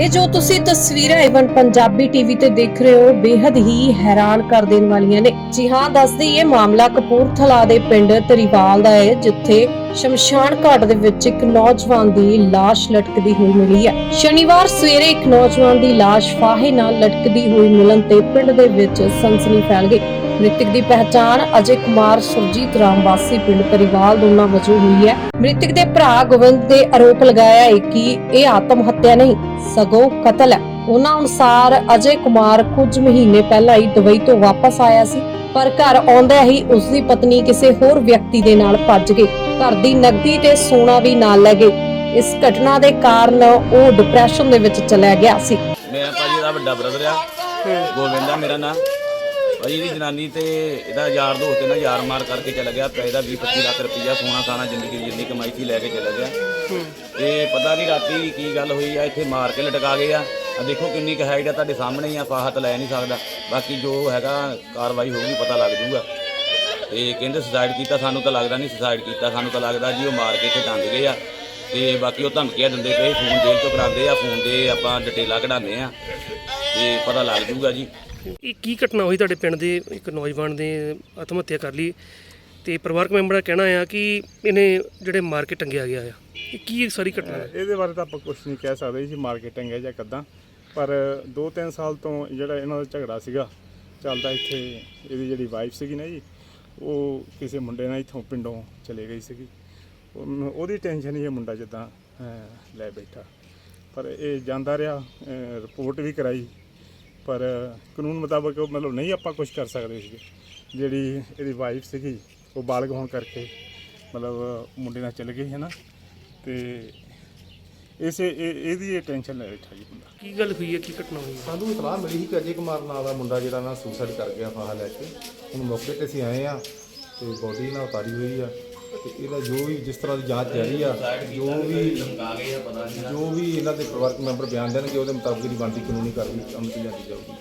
ਇਹ ਜੋ ਤੁਸੀਂ ਤਸਵੀਰਾਂ ਇਵਨ ਪੰਜਾਬੀ ਟੀਵੀ ਤੇ ਦੇਖ ਰਹੇ ਹੋ ਬੇहद ਹੀ ਹੈਰਾਨ ਕਰ ਦੇਣ ਵਾਲੀਆਂ ਨੇ। ਜੀ ਹਾਂ ਦੱਸਦੀ ਇਹ ਮਾਮਲਾ ਕਪੂਰਥਲਾ ਦੇ ਪਿੰਡ ਤਰੀਵਾਲ ਦਾ ਹੈ, ਜਿੱਥੇ ਸ਼ਮਸ਼ਾਨ ਘਾਟ ਦੇ ਵਿੱਚ ਇੱਕ ਨੌਜਵਾਨ ਦੀ ਲਾਸ਼ ਲਟਕਦੀ ਹੋਈ ਮਿਲੀ ਹੈ। ਸ਼ਨੀਵਾਰ ਸਵੇਰੇ ਇੱਕ ਨੌਜਵਾਨ ਦੀ ਲਾਸ਼ ਫਾਹੇ ਨਾਲ ਲਟਕਦੀ ਹੋਈ ਮਿਲਣ ਤੇ ਪਿੰਡ ਦੇ ਵਿੱਚ ਸਨਸਨੀ ਫੈਲ ਗਈ। ਮ੍ਰਿਤਕ ਦੀ ਪਹਿਚਾਣ ਅਜੇ ਕੁਮਾਰ ਸੁਰਜੀਤ ਰਾਮ ਵਾਸੀ ਪਿੰਡ ਪਰਿਵਾਲ ਦੋਨਾ ਵਜੋਂ ਹੋਈ ਹੈ। ਮ੍ਰਿਤਕ ਦੇ ਭਰਾ ਗੋਬਿੰਦ ਦੇ ਆਰੋਪ ਲਗਾਇਆ ਹੈ ਕਿ ਇਹ ਆਤਮ ਹੱਤਿਆ ਨਹੀਂ, ਸਗੋਂ ਕਤਲ ਹੈ। ਉਹਨਾਂ ਅਨੁਸਾਰ ਅਜੇ ਕੁਮਾਰ ਕੁਝ ਮਹੀਨੇ ਪਹਿਲਾਂ ਹੀ ਦੁਬਈ ਤੋਂ ਵਾਪਸ ਆਇਆ ਸੀ, ਪਰ ਘਰ ਆਉਂਦਿਆਂ ਹੀ ਉਸ ਦੀ ਪਤਨੀ ਕਿਸੇ ਹੋਰ ਵਿਅਕਤੀ ਦੇ ਨਾਲ ਭੱਜ ਗਈ। ਘਰ ਦੀ ਨਕਦੀ ਤੇ ਸੋਨਾ ਵੀ ਨਾਲ ਲੈ ਗਏ ਇਸ ਘਟਨਾ ਦੇ ਕਾਰਨ ਉਹ ਡਿਪਰੈਸ਼ਨ ਦੇ ਵਿੱਚ ਚਲਾ ਗਿਆ ਸੀ। ਮੈਂ ਭਾਜੀ ਦਾ ਵੱਡਾ ਬ੍ਰਦਰ ਆ। ਗੋਬਿੰਦ ਮੇਰਾ ਨਾਂ। ਭਾਜੀ ਦੀ ਜਨਾਨੀ ਤੇ ਇਹਦਾ ਯਾਰ ਦੋਸਤ ਇਹਨਾਂ ਯਾਰ ਮਾਰ ਕਰਕੇ ਚਲਾ ਗਿਆ ਪੈ ਦਾ 20 25 ਲੱਖ ਰੁਪਈਆ ਸੋਨਾ ਸਾਨਾ ਜ਼ਿੰਦਗੀ ਦੀ ਜਿੰਨੀ ਕਮਾਈ ਸੀ ਲੈ ਕੇ ਚਲਾ ਗਿਆ। ਤੇ ਪਤਾ ਨਹੀਂ ਰਾਤੀ ਕੀ ਗੱਲ ਹੋਈ ਆ, ਇੱਥੇ ਮਾਰ ਕੇ ਲਟਕਾ ਗਏ ਆ। ਆ ਦੇਖੋ ਕਿੰਨੀ ਕੁ ਹਾਈਟ ਆ ਤੁਹਾਡੇ ਸਾਹਮਣੇ ਹੀ ਆ, ਫਾਹਤ ਲੈ ਨਹੀਂ ਸਕਦਾ। ਬਾਕੀ ਜੋ ਹੈਗਾ ਕਾਰਵਾਈ ਹੋਊਗੀ, ਪਤਾ ਲੱਗ ਜੂਗਾ। ਤੇ ਕਹਿੰਦੇ ਸੁਸਾਈਡ ਕੀਤਾ, ਸਾਨੂੰ ਤਾਂ ਲੱਗਦਾ ਨਹੀਂ ਸੁਸਾਈਡ ਕੀਤਾ, ਸਾਨੂੰ ਤਾਂ ਲੱਗਦਾ ਜੀ ਉਹ ਮਾਰ ਕੇ ਇੱਥੇ ਟੰਗ ਗਏ ਆ। ਤੇ ਬਾਕੀ ਉਹ ਧਮਕੀਆਂ ਦਿੰਦੇ ਪਏ, ਫੋਨ ਜੇਲ੍ਹ ਤੋਂ ਕਰਾਉਂਦੇ ਆ, ਫੋਨ ਦੇ ਆਪਾਂ ਡਿਟੇਲਾਂ ਕਢਾਉਂਦੇ ਆ। ਤੇ ਪਤਾ ਲੱਗ ਜੂਗਾ ਜੀ। ਇਹ ਕੀ ਘਟਨਾ ਹੋਈ ਤੁਹਾਡੇ ਪਿੰਡ ਦੇ ਇੱਕ ਨੌਜਵਾਨ ਨੇ ਆਤਮ ਹੱਤਿਆ ਕਰ ਲਈ ਤੇ ਪਰਿਵਾਰਕ ਮੈਂਬਰਾਂ ਦਾ ਕਹਿਣਾ ਆ ਕਿ ਇਹਨੇ ਜਿਹੜੇ ਮਾਰ ਕੇ ਟੰਗਿਆ ਗਿਆ ਆ। ਇਹ ਕੀ ਸਾਰੀ ਘਟਨਾ ਹੈ? ਇਹਦੇ ਬਾਰੇ ਤਾਂ ਆਪਾਂ ਕੁਝ ਨਹੀਂ ਕਹਿ ਸਕਦੇ ਜੀ ਮਾਰਕੀਟਿੰਗ ਹੈ ਜਾਂ ਕਿੱਦਾਂ। ਪਰ 2-3 ਸਾਲ ਤੋਂ ਜਿਹੜਾ ਇਹਨਾਂ ਦਾ ਝਗੜਾ ਸੀਗਾ, ਚੱਲਦਾ ਇੱਥੇ, ਇਹਦੀ ਜਿਹੜੀ ਵਾਈਫ ਸੀਗੀ ਨਾ ਜੀ, ਉਹ ਕਿਸੇ ਮੁੰਡੇ ਨਾਲ ਇੱਥੋਂ ਪਿੰਡੋਂ ਚਲੇ ਗਈ ਸੀਗੀ। ਉਹਨੂੰ- ਉਹਦੀ ਟੈਨਸ਼ਨ ਹੀ ਇਹ ਮੁੰਡਾ ਜਿੱਦਾਂ ਲੈ ਬੈਠਾ। ਪਰ ਇਹ ਜਾਂਦਾ ਰਿਹਾ ਰਿਪੋਰਟ ਵੀ ਕਰਾਈ। ਪਰ ਕਾਨੂੰਨ ਮੁਤਾਬਕ ਮਤਲਬ ਨਹੀਂ ਆਪਾਂ ਕੁਝ ਕਰ ਸਕਦੇ ਸੀਗੇ। ਜਿਹੜੀ ਇਹਦੀ ਵਾਈਫ ਸੀਗੀ ਉਹ ਬਾਲਗ ਹੋਣ ਕਰਕੇ ਮਤਲਬ ਮੁੰਡੇ ਨਾਲ ਚਲ ਗਈ ਹੈ ਨਾ ਤੇ ਇਸੇ ਇਹ- ਇਹਦੀ ਇਹ ਟੈਨਸ਼ਨ ਲੈ ਬੈਠਾ ਜੀ ਬੰਦਾ ਕੀ ਗੱਲ ਹੋਈ ਹੈ? ਕੀ ਘਟਨਾ ਹੋਈ ਹੈ? ਸਾਨੂੰ ਇਤਲਾਹ ਮਿਲੀ ਸੀ ਕਿ ਅਜੇ ਕੁਮਾਰ ਨਾਂ ਦਾ ਮੁੰਡਾ ਜਿਹੜਾ ਨਾ ਸੁਸਾਈਡ ਕਰ ਗਿਆ ਫਾਹਾ ਲੈ ਕੇ। ਹੁਣ ਮੌਕੇ ਤੇ ਅਸੀਂ ਆਏ ਆ ਤੇ ਬੋਡੀ ਨਾਲ ਉਤਾਰੀ ਹੋਈ ਆ। ਤੇ ਇਹਦਾ ਜੋ ਵੀ ਜਿਸ ਤਰ੍ਹਾਂ ਦੀ ਜਾਂਚ ਜਾਰੀ ਆ, ਜੋ ਵੀ ਜੋ ਵੀ ਇਹਨਾਂ ਦੇ ਪਰਿਵਾਰਕ ਮੈਂਬਰ ਬਿਆਨ ਦੇਣਗੇ, ਉਹਦੇ ਮੁਤਾਬਕ ਦੀ ਬਣਦੀ ਕਾਨੂੰਨੀ ਕਾਰਵਾਈ ਅਮਲ ਚ ਲਿਆਂਦੀ ਜਾਊਗੀ।